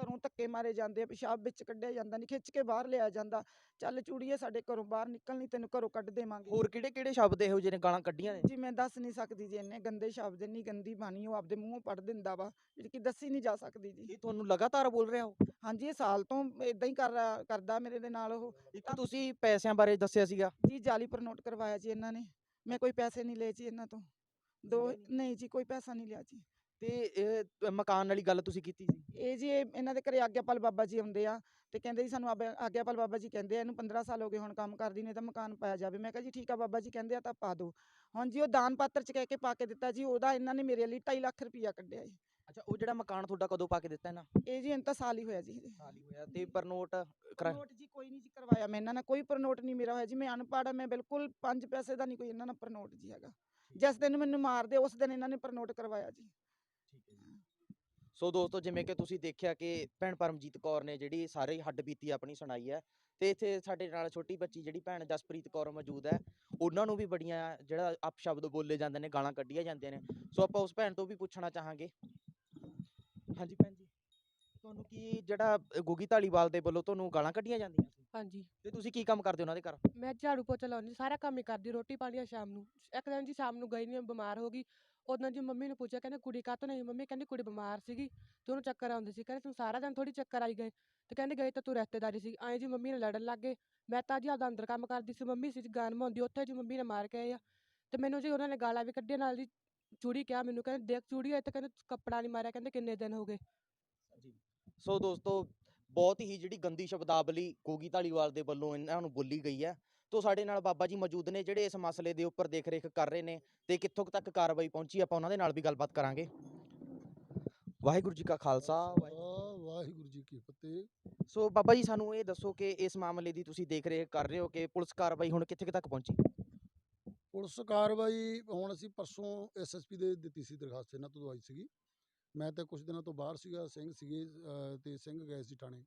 ਘਰੋਂ ਧੱਕੇ ਮਾਰੇ ਜਾਂਦੇ ਆ ਪਿਸ਼ਾਬ ਵਿੱਚ ਕੱਢਿਆ ਜਾਂਦਾ ਨਹੀਂ ਖਿੱਚ ਕੇ ਬਾਹਰ ਲਿਆ ਜਾਂਦਾ। ਚੱਲ ਚੂੜੀਏ ਸਾਡੇ ਘਰੋਂ ਬਾਹਰ ਨਿਕਲ ਨਹੀਂ ਤੈਨੂੰ ਘਰੋਂ ਕੱਢ ਦੇਵਾਂਗੇ। ਹੋਰ ਕਿਹੜੇ ਕਿਹੜੇ ਸ਼ਬਦ ਇਹੋ ਜਿਹੇ ਨੇ ਗਾਲਾਂ ਕੱਢੀਆਂ ਨੇ? ਜੀ ਮੈਂ ਦੱਸ ਨਹੀਂ ਸਕਦੀ ਜੀ ਇੰਨੇ ਗੰਦੇ ਸ਼ਬਦ ਇੰਨੀ ਗੰਦੀ ਬਾਣੀ ਉਹ ਆਪਦੇ ਮੂੰਹੋਂ ਪੜ ਦਿੰਦਾ ਵਾ ਜਿਹੜੀ ਕਿ ਦੱਸੀ ਨਹੀਂ ਜਾ ਸਕਦੀ ਜੀ। ਇਹ ਤੁਹਾਨੂੰ ਲਗਾਤਾਰ ਬੋਲ ਰਿਹਾ ਹੋ ਹਾਂਜੀ ਇਹ ਸਾਲ ਤੋਂ ਇਦਾਂ ਹੀ ਕਰ ਕਰਦਾ ਮੇਰੇ ਦੇ ਨਾਲ ਉਹ। ਇੱਕ ਤੁਸੀਂ ਪੈਸਿਆਂ ਬਾਰੇ ਦੱਸਿਆ ਸੀਗਾ? ਜੀ ਜਾਲੀ ਪਰ ਨੋਟ ਕਰਵਾਇਆ ਜੀ ਇਹਨਾਂ ਨੇ। ਮੈਂ ਕੋਈ ਪੈਸੇ ਨਹੀਂ ਲਏ ਜੀ ਇਹਨਾਂ ਤੋਂ। ਦੋ ਨਹੀਂ? ਜੀ ਕੋਈ ਪੈਸਾ ਨਹੀਂ ਲਿਆ ਜੀ। ਤੇ ਇਹ ਤ- ਮਕਾਨ ਵਾਲੀ ਗੱਲ ਤੁਸੀਂ ਕੀਤੀ ਸੀ। ਇਹ ਜੀ ਇਹ ਇਹਨਾਂ ਦੇ ਘਰੇ ਆਗਿਆਪਾਲ ਬਾਬਾ ਜੀ ਆਉਂਦੇ ਆ ਤੇ ਕਹਿੰਦੇ ਜੀ ਸਾਨੂੰ ਆਗਿਆਪਾਲ ਬਾਬਾ ਜੀ ਕਹਿੰਦੇ ਆ ਇਹਨੂੰ 15 ਸਾਲ ਹੋ ਗਏ ਹੁਣ ਕੰਮ ਕਰਦੀ ਨੇ ਤਾਂ ਮਕਾਨ ਪਾਇਆ ਜਾਵੇ। ਮੈਂ ਕਿਹਾ ਜੀ ਠੀਕ ਆ ਬਾਬਾ ਜੀ ਕਹਿੰਦੇ ਆ ਤਾਂ ਪਾ ਦਿਓ। ਹੁਣ ਜੀ ਉਹ ਦਾਨ ਪਾਤਰ ਚ ਕਹਿ ਕੇ ਪਾ ਕੇ ਦਿੱਤਾ ਜੀ ਉਹਦਾ ਇਹਨਾਂ ਨੇ ਮੇਰੇ ਲਈ 2.5 ਲੱਖ ਰੁਪਈਆ ਕੱਢਿਆ ਜੀ। ਅੱਛਾ ਉਹ ਜਿਹੜਾ ਮਕਾਨ ਤੁਹਾਡਾ ਕਦੋਂ ਪਾ ਕੇ ਦਿੱਤਾ ਇਹਨਾਂ? ਇਹ ਜੀ ਇਹਨਾਂ ਤਾਂ ਸਾਲ ਹੀ ਹੋਇਆ ਜੀ। ਸਾਲ ਹੀ ਹੋਇਆ ਤੇ ਪਰ ਨੋਟ ਕਰਾ ਪ੍ਰਨੋਟ ਜੀ ਕੋਈ ਨਹੀਂ ਜੀ ਕਰਵਾਇਆ ਮੈਂ ਇਹਨਾਂ ਨਾਲ। ਕੋਈ ਪ੍ਰਨੋਟ ਨਹੀਂ ਮੇਰਾ ਹੋਇਆ ਜੀ ਮੈਂ ਅਨਪੜ੍ਹ ਆ ਮੈਂ ਬਿਲਕੁਲ 5 ਪੈਸੇ ਦਾ ਨਹੀਂ ਕੋਈ ਇਹਨਾਂ ਨਾਲ ਪ੍ਰਨੋਟ ਜੀ ਹੈਗਾ। ਜਿਸ ਦਿਨ ਮੈਨੂੰ ਮਾਰਦੇ ਉਸ ਦਿਨ ਇਹਨਾਂ ਨੇ ਪ੍ਰਨੋਟ ਕਰਵਾਇਆ ਜੀ। ਸੋ ਦੋਸਤੋ ਜਿਵੇਂ ਕਿ ਤੁਸੀਂ ਦੇਖਿਆ ਕਿ ਭੈਣ ਪਰਮਜੀਤ ਕੌਰ ਨੇ ਜਿਹੜੀ ਸਾਰੇ ਹੱਡ ਬੀਤੀ ਆਪਣੀ ਸੁਣਾਈ ਹੈ ਤੇ ਇੱਥੇ ਸਾਡੇ ਨਾਲ ਛੋਟੀ ਬੱਚੀ ਜਿਹੜੀ ਭੈਣ ਜਸਪ੍ਰੀਤ ਕੌਰ ਮੌਜੂਦ ਹੈ ਉਹਨਾਂ ਨੂੰ ਵੀ ਬੜੀਆਂ ਜਿਹੜਾ ਅਪਸ਼ਬਦ ਬੋਲੇ ਜਾਂਦੇ ਨੇ ਗਾਲਾਂ ਕੱਢੀਆਂ ਜਾਂਦੀਆਂ ਨੇ। ਸੋ ਆਪਾਂ ਉਸ ਭੈਣ ਤੋਂ ਵੀ ਪੁੱਛਣਾ ਚਾਹਾਂਗੇ। ਹਾਂਜੀ ਭੈਣ ਜੀ ਤੁਹਾਨੂੰ ਕੀ ਜਿਹੜਾ ਗੁੱਗੀ ਧਾਲੀਵਾਲ ਦੇ ਵੱਲੋਂ ਤੁਹਾਨੂੰ ਗਾਲਾਂ ਕੱਢੀਆਂ ਜਾਂਦੀਆਂ? ਹਾਂਜੀ। ਤੇ ਤੁਸੀਂ ਕੀ ਕੰਮ ਕਰਦੇ ਹੋ ਉਹਨਾਂ ਦੇ ਘਰ? ਮੈਂ ਝਾੜੂ ਪੋਚਾ ਲਾਉਂਦੀ ਸਾਰਾ ਕੰਮ ਹੀ ਕਰਦੀ ਰੋਟੀ ਪਾਣੀ ਆ ਸ਼ਾਮ ਨੂੰ। ਇੱਕ ਦਿਨ ਜੀ ਸ਼ਾਮ ਨੂੰ ਗਈ ਨਹੀਂ ਬਿਮਾਰ ਹੋ ਗਈ। ਉਦੋਂ ਜੀ ਮੰਮੀ ਨੂੰ ਪੁੱਛਿਆ ਕਹਿੰਦੇ ਕੁੜੀ ਕਾਹਤੋਂ ਨਹੀਂ ਮੰਮੀ ਕਹਿੰਦੀ ਕੁੜੀ ਬਿਮਾਰ ਸੀਗੀ ਤੇ ਉਹਨੂੰ ਚੱਕਰ ਆਉਂਦੇ ਸੀ। ਕਹਿੰਦੇ ਤੂੰ ਸਾਰਾ ਦਿਨ ਥੋੜੀ ਚੱਕਰ ਆਈ ਗਏ। ਤੇ ਕਹਿੰਦੇ ਗਏ ਤਾਂ ਤੂੰ ਰਿਸ਼ਤੇਦਾਰੀ ਸੀ। ਐਂ ਜੀ ਮੰਮੀ ਨਾਲ ਲੜਨ ਲੱਗ ਗਏ। ਮੈਂ ਤਾਂ ਜੀ ਆਪਦਾ ਅੰਦਰ ਕੰਮ ਕਰਦੀ ਸੀ ਮੰਮੀ ਸੀ ਗਾਨ ਮਾਉਂਦੀ ਉੱਥੇ ਜੀ ਮੰਮੀ ਨੇ ਮਾਰ ਕੇ ਆਏ ਆ। ਤੇ ਮੈਨੂੰ ਜੀ ਉਹਨਾਂ ਨੇ ਗਾਲਾਂ ਵੀ ਕੱਢੀਆਂ ਨਾਲ ਜੀ ਚੂੜੀ ਕਿਹਾ ਮੈਨੂੰ ਕਹਿੰਦੇ ਦੇਖ ਚੂੜੀ ਹੈ ਤੇ ਕਹਿੰਦੇ ਕੱਪੜਾ ਨਹੀਂ ਮਾਰਿਆ ਕਹਿੰਦੇ ਕਿੰਨੇ ਦਿਨ ਹੋ ਗਏ। ਸੋ ਦੋਸਤੋ ਬਹੁਤ ਹੀ ਜਿਹੜੀ ਗੰਦੀ ਸ਼ਬਦਾਵਲੀ ਗੋਗੀ ਧਾਲੀਵਾਲ ਦੇ ਵੱਲੋਂ ਇਹਨਾਂ ਨੂੰ ਬੋਲੀ ਗਈ ਹੈ। ਤੋ ਸਾਡੇ ਨਾਲ ਬਾਬਾ ਜੀ ਮੌਜੂਦ ਨੇ ਜਿਹੜੇ ਇਸ ਮਸਲੇ ਦੇ ਉੱਪਰ ਦੇਖ ਰੇਖ ਕਰ ਰਹੇ ਨੇ ਤੇ ਕਿੱਥੋਂ ਤੱਕ ਕਾਰਵਾਈ ਪਹੁੰਚੀ ਆਪਾਂ ਉਹਨਾਂ ਦੇ ਨਾਲ ਵੀ ਗੱਲਬਾਤ ਕਰਾਂਗੇ। ਵਾਹਿਗੁਰੂ ਜੀ ਕਾ ਖਾਲਸਾ ਵਾਹਿਗੁਰੂ ਵਾਹ ਵਾਹਿਗੁਰੂ ਜੀ ਕੀ ਫਤਿਹ। ਸੋ ਬਾਬਾ ਜੀ ਸਾਨੂੰ ਇਹ ਦੱਸੋ ਕਿ ਇਸ ਮਾਮਲੇ ਦੀ ਤੁਸੀਂ ਦੇਖ ਰੇਖ ਕਰ ਰਹੇ ਹੋ ਕਿ ਪੁਲਿਸ ਕਾਰਵਾਈ ਹੁਣ ਕਿੱਥੇ ਤੱਕ ਪਹੁੰਚੀ? ਪੁਲਿਸ ਕਾਰਵਾਈ ਹੁਣ ਅਸੀਂ ਪਰਸੋਂ ਐਸਐਸਪੀ ਦੇ ਦਿੱਤੀ ਸੀ ਦਰਖਾਸਤ ਇਹਨਾਂ ਤੋਂ ਦਵਾਈ ਸੀਗੀ। ਮੈਂ ਤਾਂ ਕੁਝ ਦਿਨਾਂ ਤੋਂ ਬਾਹਰ ਸੀਗਾ ਸਿੰਘ ਸੀਗੇ ਤੇ ਸਿੰਘ ਗਏ ਸੀ ਥਾਣੇ।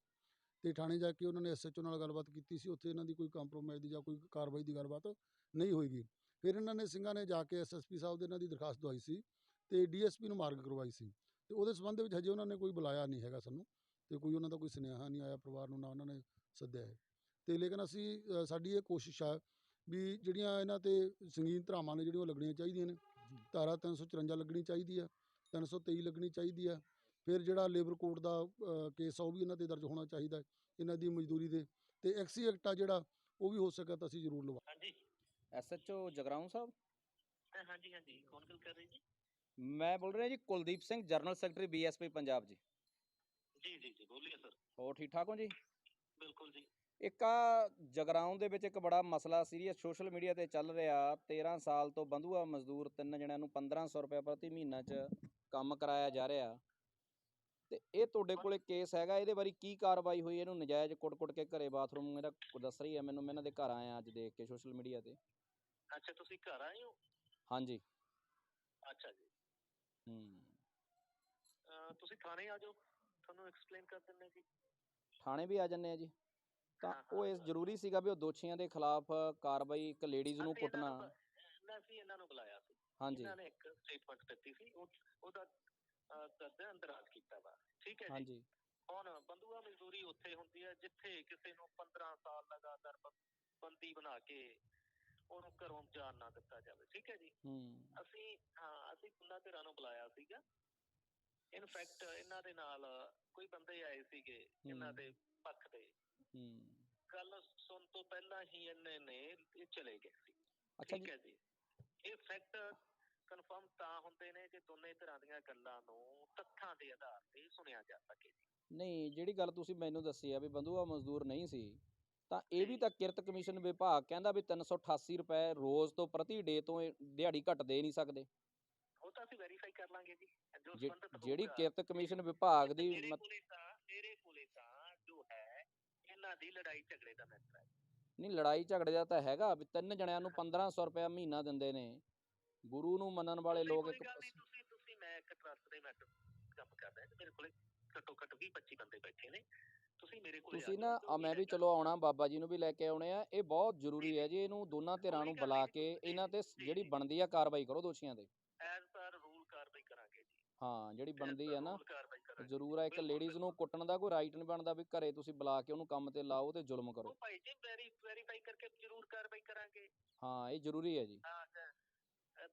ਤੇ ਥਾਣੇ ਜਾ ਕੇ ਉਹਨਾਂ ਨੇ ਐਸਐਚਓ ਨਾਲ ਗੱਲਬਾਤ ਕੀਤੀ ਸੀ ਉੱਥੇ ਇਹਨਾਂ ਦੀ ਕੋਈ ਕੰਪਰੋਮਾਈਜ਼ ਦੀ ਜਾਂ ਕੋਈ ਕਾਰਵਾਈ ਦੀ ਗੱਲਬਾਤ ਨਹੀਂ ਹੋਈਗੀ ਫਿਰ ਇਹਨਾਂ ਨੇ ਸਿੰਘਾਂ ਨੇ ਜਾ ਕੇ ਐਸਐਸਪੀ ਸਾਹਿਬ ਦੇ ਇਹਨਾਂ ਦੀ ਦਰਖਾਸਤ ਦਵਾਈ ਸੀ ਤੇ ਡੀਐਸਪੀ ਨੂੰ ਮਾਰਗ ਕਰਵਾਈ ਸੀ। ਤੇ ਉਹਦੇ ਸੰਬੰਧ ਵਿੱਚ ਹਜੇ ਉਹਨਾਂ ਨੇ ਕੋਈ ਬੁਲਾਇਆ ਨਹੀਂ ਹੈਗਾ ਸਾਨੂੰ ਤੇ ਕੋਈ ਉਹਨਾਂ ਦਾ ਕੋਈ ਸੁਨੇਹਾ ਨਹੀਂ ਆਇਆ ਪਰਿਵਾਰ ਨੂੰ ਨਾ ਉਹਨਾਂ ਨੇ ਸੱਦਿਆ ਹੈ। ਤੇ ਲੇਕਿਨ ਅਸੀਂ ਸਾਡੀ ਇਹ ਕੋਸ਼ਿਸ਼ ਆ ਵੀ ਜਿਹੜੀਆਂ ਇਹਨਾਂ ਤੇ ਸੰਗੀਨ ਧਾਰਾਵਾਂ ਨੇ ਜਿਹੜੀਆਂ ਉਹ ਲੱਗਣੀਆਂ ਚਾਹੀਦੀਆਂ ਨੇ ਧਾਰਾ 354 ਲੱਗਣੀ ਚਾਹੀਦੀ ਆ। 323 ਲੱਗਣੀ ਚਾਹੀਦੀ ਆ। ਫਿਰ ਜਿਹੜਾ ਲੇਬਰ ਕੋਡ ਦਾ ਕੇਸ ਆ ਉਹ ਵੀ ਇਹਨਾਂ ਤੇ ਦਰਜ ਹੋਣਾ ਚਾਹੀਦਾ ਹੈ ਇਹਨਾਂ ਦੀ ਮਜ਼ਦੂਰੀ ਦੇ। ਤੇ ਐਕਸੀ ਐਕਟ ਆ ਜਿਹੜਾ ਉਹ ਵੀ ਹੋ ਸਕਿਆ ਤਾਂ ਅਸੀਂ ਜ਼ਰੂਰ ਲਵਾ ਹਾਂਜੀ। ਐਸਐਚਓ ਜਗਰਾਉਂ ਸਾਹਿਬ? ਅ, ਹਾਂਜੀ ਹਾਂਜੀ। ਕੌਣ ਗੱਲ ਕਰ ਰਹੇ ਜੀ? ਮੈਂ ਬੋਲ ਰਿਹਾ ਜੀ Kuldeep Singh general secretary BSP Punjab ji. ਜੀ ਜੀ ਜੀ ਬੋਲੀਏ ਸਰ। ਹੋਰ ਠੀਕ ਠਾਕ ਹੋ ਜੀ? ਬਿਲਕੁਲ ਜੀ। ਇੱਕ ਆ ਜਗਰਾਉਂ ਦੇ ਵਿੱਚ ਇੱਕ ਬੜਾ ਮਸਲਾ ਸੀਰੀਅਸ ਸੋਸ਼ਲ ਮੀਡੀਆ ਤੇ ਚੱਲ ਰਿਹਾ। 13 ਸਾਲ ਤੋਂ ਬੰਧੂਆ ਮਜ਼ਦੂਰ ਤਿੰਨ ਜਣਿਆਂ ਨੂੰ 1500 ਰੁਪਏ ਪ੍ਰਤੀ ਮਹੀਨਾ 'ਚ ਕੰਮ ਕਰਾਇਆ ਜਾ ਰਿਹਾ। ਤੇ ਇਹ ਤੁਹਾਡੇ ਕੋਲੇ ਕੇਸ ਹੈਗਾ ਇਹਦੇ ਬਾਰੇ ਕੀ ਕਾਰਵਾਈ ਹੋਈ? ਇਹਨੂੰ ਨਜਾਇਜ਼ ਕੁੱਟ-ਕੁੱਟ ਕੇ ਘਰੇ ਬਾਥਰੂਮ ਮੇਰਾ ਦੱਸ ਰਹੀ ਹੈ ਮੈਨੂੰ ਮੈਂ ਇਹਨਾਂ ਦੇ ਘਰ ਆਇਆ ਅੱਜ ਦੇਖ ਕੇ ਸੋਸ਼ਲ ਮੀਡੀਆ ਤੇ। ਅੱਛਾ ਤੁਸੀਂ ਘਰ ਆਏ ਹੋ? ਹਾਂਜੀ। ਅੱਛਾ ਜੀ। ਹੂੰ। ਤੁਸੀਂ ਥਾਣੇ ਆ ਜਾਓ। ਤੁਹਾਨੂੰ ਐਕਸਪਲੇਨ ਕਰ ਦਿੰਦੇ ਜੀ। ਥਾਣੇ ਵੀ ਆ ਜੰਨੇ ਆ ਜੀ। ਤਾਂ ਉਹ ਇਸ। ਜ਼ਰੂਰੀ ਸੀਗਾ ਵੀ ਉਹ ਦੋਸ਼ੀਆਂ ਦੇ ਖਿਲਾਫ ਕਾਰਵਾਈ ਇੱਕ ਲੇਡੀਜ਼ ਨੂੰ ਕੁੱਟਣਾ। ਨੂੰ ਬ- ਨਾ ਅਸੀਂ ਇਹਨਾਂ ਨੂੰ ਬੁਲਾਇਆ ਸੀ। ਹਾਂਜੀ। ਇਹਨਾਂ ਨੇ ਇੱਕ ਸਟੇਟਮੈਂਟ ਦਿੱਤੀ ਸੀ ਉਹ ਉਹਦਾ ਅ, ਕਰਦੇ ਅੰਦਰਾਜ ਕੀਤਾ ਵਾ। ਠੀਕ ਹੈ ਜੀ? ਹਾਂਜੀ। ਹੁਣ ਬੰਦੂਆ ਮਜ਼ਦੂਰੀ ਉੱਥੇ ਹੁੰਦੀ ਹੈ ਜਿੱਥੇ ਕਿਸੇ ਨੂੰ 15 ਸਾਲ ਲਗਾਤਾਰ ਬ- ਬੰਦੀ ਬਣਾ ਕੇ ਉਹਨੂੰ ਘਰੋਂ ਜਾਣ ਨਾ ਦਿੱਤਾ ਜਾਵੇ। ਠੀਕ ਹੈ ਜੀ? ਹੂੰ। ਅਸੀਂ ਹਾਂ ਅਸੀਂ ਪੁੰਨਾ ਧਿਰਾਂ ਨੂੰ ਬੁਲਾਇਆ ਸੀਗਾ। ਇਨਫੈਕਟ ਇਹਨਾਂ ਦੇ ਨਾਲ ਕੋਈ ਬੰਦੇ ਆਏ ਸੀਗੇ ਇਹਨਾਂ। ਦੇ ਪੱਖ ਦੇ ਹੂੰ। ਗੱਲ ਸੁਣ ਤੋਂ ਪਹਿਲਾਂ ਹੀ ਇਹਨੇ ਨੇ ਇਹ ਚਲੇ ਗਏ ਸੀ। ਠੀਕ ਹੈ ਜੀ। ਇਹ ਫੈਕਟ ਕਨਫਰਮ ਤਾਂ ਹੁੰਦੇ ਨੇ ਜੇ ਦੋਨੇ ਤਰ੍ਹਾਂ ਦੀਆਂ ਗੱਲਾਂ ਨੂੰ ਤੱਥਾਂ ਦੇ ਆਧਾਰ ਤੇ ਸੁਣਿਆ ਜਾ ਸਕੇ ਜੀ। ਨਹੀਂ ਜਿਹੜੀ ਗੱਲ ਤੁਸੀਂ ਮੈਨੂੰ ਦੱਸੀ ਆ ਵੀ ਬੰਧੂਆ ਮਜ਼ਦੂਰ ਨਹੀਂ ਸੀ ਤਾਂ ਇਹ ਵੀ ਤਾਂ ਕਿਰਤ ਕਮਿਸ਼ਨ ਵਿਭਾਗ ਕਹਿੰਦਾ ਵੀ 388 ਰੁਪਏ ਰੋਜ਼ ਤੋਂ ਪ੍ਰਤੀ ਡੇ ਤੋਂ ਦਿਹਾੜੀ ਘੱਟ ਦੇ ਨਹੀਂ ਸਕਦੇ। ਉਹ ਤਾਂ ਅਸੀਂ ਵੈਰੀਫਾਈ ਕਰ ਲਾਂਗੇ ਜੀ। ਜਿਹੜੀ। ਕਿਰਤ ਕਮਿਸ਼ਨ ਵਿਭਾਗ ਦੀ ਮੇਰੇ ਕੋਲੇ ਇਹਨਾਂ ਦੀ ਲੜਾਈ ਝਗੜੇ ਦਾ ਮੈਟਰ ਹੈ। ਨਹੀਂ ਲੜਾਈ ਝਗੜੇ ਦਾ ਤਾਂ ਹੈਗਾ ਵੀ ਤਿੰਨ ਜਣਿਆਂ ਨੂੰ 1500 ਰੁਪਏ ਮਹੀਨਾ ਦਿੰਦੇ ਨੇ। ਗੁਰੂ ਨੂੰ ਮੰਨਣ ਵਾਲੇ ਲੋਕ ਇੱਕ ਤੁਸੀਂ ਤੁਸੀਂ ਮੈਂ ਇੱਕ ਟਰਸਟ ਦੇ ਮੈਟਰ ਕੰਮ ਕਰਦਾ ਮੇਰੇ ਕੋਲੇ ਘੱਟੋ ਘੱਟ 20 25 ਬੰਦੇ ਬੈਠੇ ਨੇ। ਤੁਸੀਂ ਮੇਰੇ ਕੋਲੇ ਤੁਸੀਂ ਨਾ ਆ ਮੈਂ ਵੀ। ਚਲੋ ਆਉਣਾ ਬਾਬਾ ਜੀ ਨੂੰ ਵੀ ਲੈ ਕੇ ਆਉਣੇ ਆ। ਇਹ ਬਹੁਤ ਜ਼ਰੂਰੀ ਹੈ ਜੀ ਇਹਨੂੰ ਦੋਨਾਂ ਧਿਰਾਂ ਨੂੰ ਬੁਲਾ ਕੇ ਇਹਨਾਂ ਤੇ ਜਿਹੜੀ। ਬਣਦੀ ਆ ਕਾਰਵਾਈ ਕਰੋ ਦੋਸ਼ੀਆਂ ਤੇ। ਐਜ਼ ਪਰ ਰੂਲ ਕਾਰਵਾਈ ਕਰਾਂਗੇ ਜੀ ਹਾਂ ਜਿਹੜੀ ਬਣਦੀ ਆ ਨਾ rule ਕਾਰਵਾਈ ਕਰਾਂਗੇ। ਜ਼ਰੂਰ ਆ ਇੱਕ ਬਿਲਕੁਲ, ਲੇਡੀਜ਼ ਨੂੰ ਕੁੱਟਣ ਦਾ ਕੋਈ ਰਾਈਟ ਨਹੀਂ ਬਣਦਾ ਵੀ ਘਰੇ ਤੁਸੀਂ ਬੁਲਾ ਕੇ ਉਹਨੂੰ ਕੰਮ ਤੇ ਲਾਓ ਤੇ ਜ਼ੁਲਮ ਕਰੋ। ਉਹ ਭਾਈ ਜੀ ਵੈਰੀ ਵੈਰੀਫਾਈ ਕਰਕੇ ਜ਼ਰੂਰ ਕਾਰਵਾਈ ਕਰਾਂਗੇ। ਹਾਂ ਇਹ ਜ਼ਰੂਰੀ ਹੈ ਜੀ। ਹਾਂ ਸਰ, ਅ,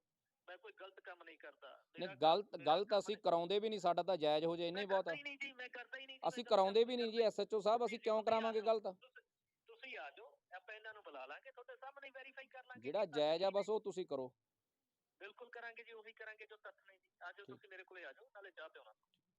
ਮੈਂ ਕੋਈ ਗਲਤ ਕੰਮ ਨਹੀਂ ਕਰਦਾ। ਨਹੀਂ ਮੇਰਾ ਗਲਤ ਮੇਰਾ ਗਲਤ ਕੰਮ ਅਸੀਂ ਕਰਾਉਂਦੇ ਵੀ ਨਹੀਂ ਸਾਡਾ ਤਾਂ ਜਾਇਜ਼ ਹੋ ਜਾਏ ਇੰਨਾ ਮੈਂ ਬਹੁਤ। ਕਰਦਾ ਆ ਹੀ ਨਹੀਂ ਜੀ ਮੈਂ ਕਰਦਾ ਹੀ ਨਹੀਂ ਜੀ, ਅਸੀਂ ਮੈਂ ਗਲਤ ਕਰਾਉਂਦੇ ਵੀ ਨਹੀਂ ਜੀ। ਐਸਐਚਓ ਸਾਹਿਬ ਅਸੀਂ ਕਿਉਂ ਕਰਾਵਾਂਗੇ ਗਲਤ? ਤੁਸੀਂ- ਤੁਸੀਂ ਆ ਜਾਓ ਆਪਾਂ ਇਹਨਾਂ ਨੂੰ ਬੁਲਾ ਲਾਂਗੇ ਤੁਹਾਡੇ ਸਾਹਮਣੇ ਵੈਰੀਫਾਈ ਕਰ ਲਾਂਗੇ ਜਿਹੜਾ ਜਾਇਜ਼ ਆ ਬਸ ਉਹ ਤੁਸੀਂ ਕਰੋ। ਬਿਲਕੁਲ ਕਰਾਂਗੇ ਜੀ ਉਹੀ ਕਰਾਂਗੇ ਜੋ ਤੱਥ ਨੇ ਜੀ ਆ ਜਾਓ। ਤੁਸੀਂ ਮੇਰੇ ਕੋਲੇ ਆ ਜਾਓ ਨਾਲੇ ਚਾਹ ਪਿਉਣਾ